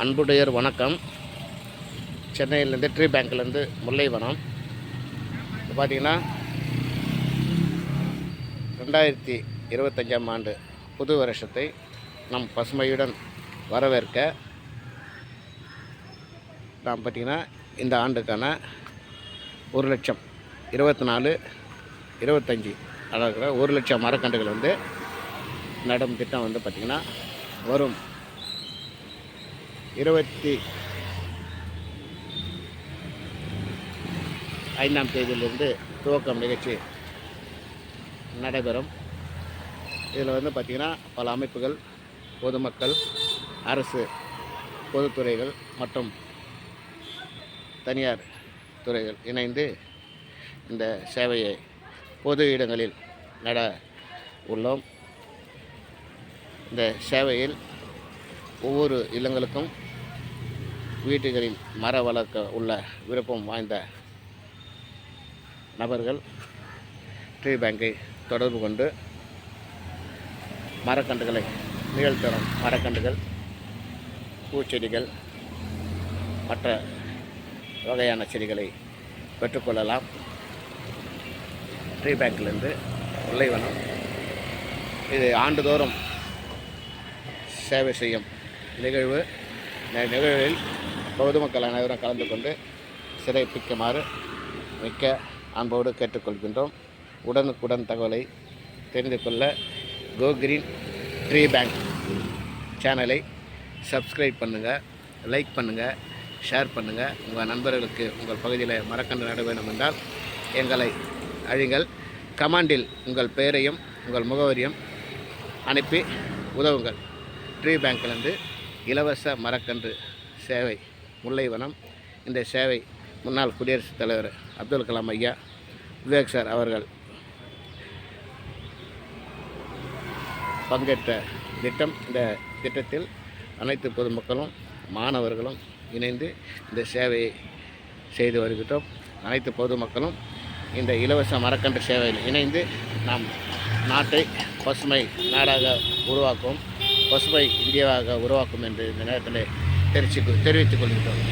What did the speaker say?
அன்புடையர் வணக்கம். சென்னையிலேருந்து ட்ரீ பேங்க்லேருந்து முல்லைவனம். இப்போ பார்த்தீங்கன்னா ரெண்டாயிரத்தி இருபத்தஞ்சாம் ஆண்டு புது வருஷத்தை நம் பசுமையுடன் வரவேற்க நாம் பார்த்திங்கன்னா இந்த ஆண்டுக்கான ஒரு லட்சம் இருபத்தி நாலு இருபத்தஞ்சி அதாவது ஒரு லட்சம் மரக்கன்றுகள் வந்து நடும் திட்டம் வந்து பார்த்திங்கன்னா வரும். இருபத்தி ஐந்தாம் தேதியிலிருந்து துவக்கம் நிகழ்ச்சி நடைபெறும். இதில் வந்து பார்த்திங்கன்னா பல அமைப்புகள் பொதுமக்கள் அரசு பொதுத்துறைகள் மற்றும் தனியார் துறைகள் இணைந்து இந்த சேவையை பொது இடங்களில் நட உள்ளோம். இந்த சேவையில் ஒவ்வொரு இல்லங்களுக்கும் வீடுகளில் மர வளர்க்க உள்ள விருப்பம் வாய்ந்த நபர்கள் ட்ரீ பேங்கை தொடர்பு கொண்டு மரக்கன்றுகளை நிகழ்த்தரும். மரக்கன்றுகள் பூச்செடிகள் மற்ற வகையான செடிகளை பெற்றுக்கொள்ளலாம். ட்ரீ பேங்க்லேருந்து முல்லைவனம். இது ஆண்டுதோறும் சேவை செய்யும் நிகழ்வு. நிகழ்வில் பொதுமக்கள் அனைவரும் கலந்து கொண்டு சிறப்பிக்குமாறு மிக்க அன்போடு கேட்டுக்கொள்கின்றோம். உடனுக்குடன் தகவலை தெரிந்து கொள்ள கோ கிரீன் ட்ரீ பேங்க் சேனலை சப்ஸ்கிரைப் பண்ணுங்கள் லைக் பண்ணுங்கள் ஷேர் பண்ணுங்கள் உங்கள் நண்பர்களுக்கு உங்கள் பகுதியில் மரக்கன்று நட வேண்டும் என்றால் எங்களை அழிங்கள் கமாண்டில் உங்கள் பெயரையும் உங்கள் முகவரியும் அனுப்பி உதவுங்கள். ட்ரீ பேங்க்லேருந்து இலவச மரக்கன்று சேவை முல்லைவனம். இந்த சேவை முன்னாள் குடியரசுத் தலைவர் அப்துல் கலாம் ஐயா விவேக் சார் அவர்கள் பங்கேற்ற திட்டம். இந்த திட்டத்தில் அனைத்து பொதுமக்களும் மாணவர்களும் இணைந்து இந்த சேவையை செய்து வருகிறோம். அனைத்து பொதுமக்களும் இந்த இலவச மரக்கன்று சேவையில் இணைந்து நாம் நாட்டை பசுமை நாடாக உருவாக்கும் பசுமை இந்தியாவாக உருவாக்கும் என்று இந்த நேரத்தில் தெரிவித்து தெரிவித்துக் கொள்கிறோம்